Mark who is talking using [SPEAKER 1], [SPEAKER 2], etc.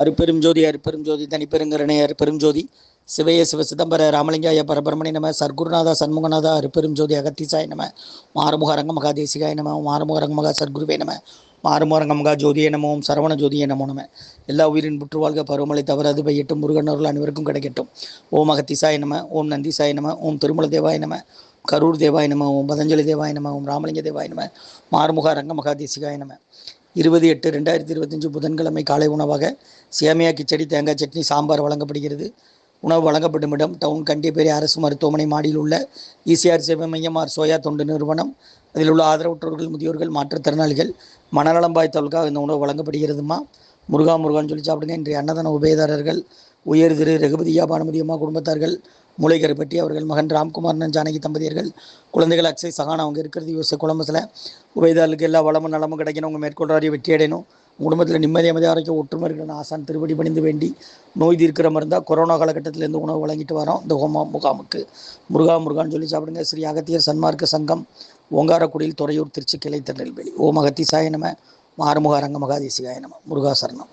[SPEAKER 1] அருப்பெரும் ஜோதி அருப்பெரும் ஜோதி தனிப்பெருங்கரணை அருப்பெரும் ஜோதி சிவைய சிவ சிதம்பர ராமலிங்காய பரபரமணி நம சர்க்குருநாதா சண்முகநாதா அருப்பெரும் ஜோதி அகத்தீசாய நம மாறுமுக ரங்க மகா நம மாறுமுக ரங்கமகா சர்க்குருவே நம மாறுமுக மகா ஜோதியே நம ஓம் சரவண ஜோதியே நமோ நம. எல்லா உயிரின் புற்றுவாழ்க பருவமழை தவறாது முருகன் அருள் அனைவருக்கும் கிடைக்கட்டும். ஓம் அகத்தீசாய நம ஓம் நந்திசாய் நம ஓம் திருமல தேவாய் நம கரூர் தேவாய நம ஓம் பதஞ்சலி தேவாய நம ஓம் ராமலிங்க தேவாய நம மாறுமுக ரங்க மகா நம. இருபது எட்டு ரெண்டாயிரத்தி இருபத்தஞ்சு புதன்கிழமை காலை உணவாக சேமியா கிச்சடி தேங்காய் சட்னி சாம்பார் வழங்கப்படுகிறது. உணவு வழங்கப்படும் இடம் டவுன் கண்டிப்பேரி அரசு மருத்துவமனை மாடியில் உள்ள இசிஆர் சேவை மையம் ஆர் சோயா தொண்டு நிறுவனம். அதில் உள்ள ஆதரவற்றோர்கள் முதியோர்கள் மாற்றுத்திறனாளிகள் மனநலம் பாய்த்தவர்களுக்காக இந்த உணவு வழங்கப்படுகிறதுமா? முருகா முருகான்னு சொல்லி சாப்பிடுங்க. இன்றைய அன்னதான உபயதாரர்கள் உயர் திரு ரகுபதியா பானுமதி குடும்பத்தார்கள் மூளைகரைப்பட்டி அவர்கள் மகன் ராம்குமார் ஜானகி தம்பதியர்கள் குழந்தைகள் அக்ஷய் சகான் அவங்க இருக்கிறது யோசிச்ச குழம்பத்தில் உபயதாளுக்கு எல்லா வளமும் நலமும் கிடைக்கணும். அவங்க மேற்கொள்றாரி வெற்றி அடையணும். குடும்பத்தில் நிம்மதி அமைதி ஆரோக்கியம் ஒற்றுமை இருக்கணும் ஆசான் திருப்படி பணிந்து வேண்டி நோய் தீர்க்கிற மருந்தா கொரோனா காலகட்டத்தில் இருந்து உணவு வழங்கிட்டு வரோம். இந்த ஹோமா முகாமுக்கு. முருகா முருகான்னு சொல்லி சாப்பிடுங்க. ஸ்ரீ அகத்தியர் சன்மார்க்க சங்கம் ஓங்காரக்குடியில் துறையூர் திருச்சி கிளை திருநெல்வேலி. ஓம் அகத்திசாய நம. மாறுமுக ரங்க மகாதேசிகாய நம. முருகா சரணம்.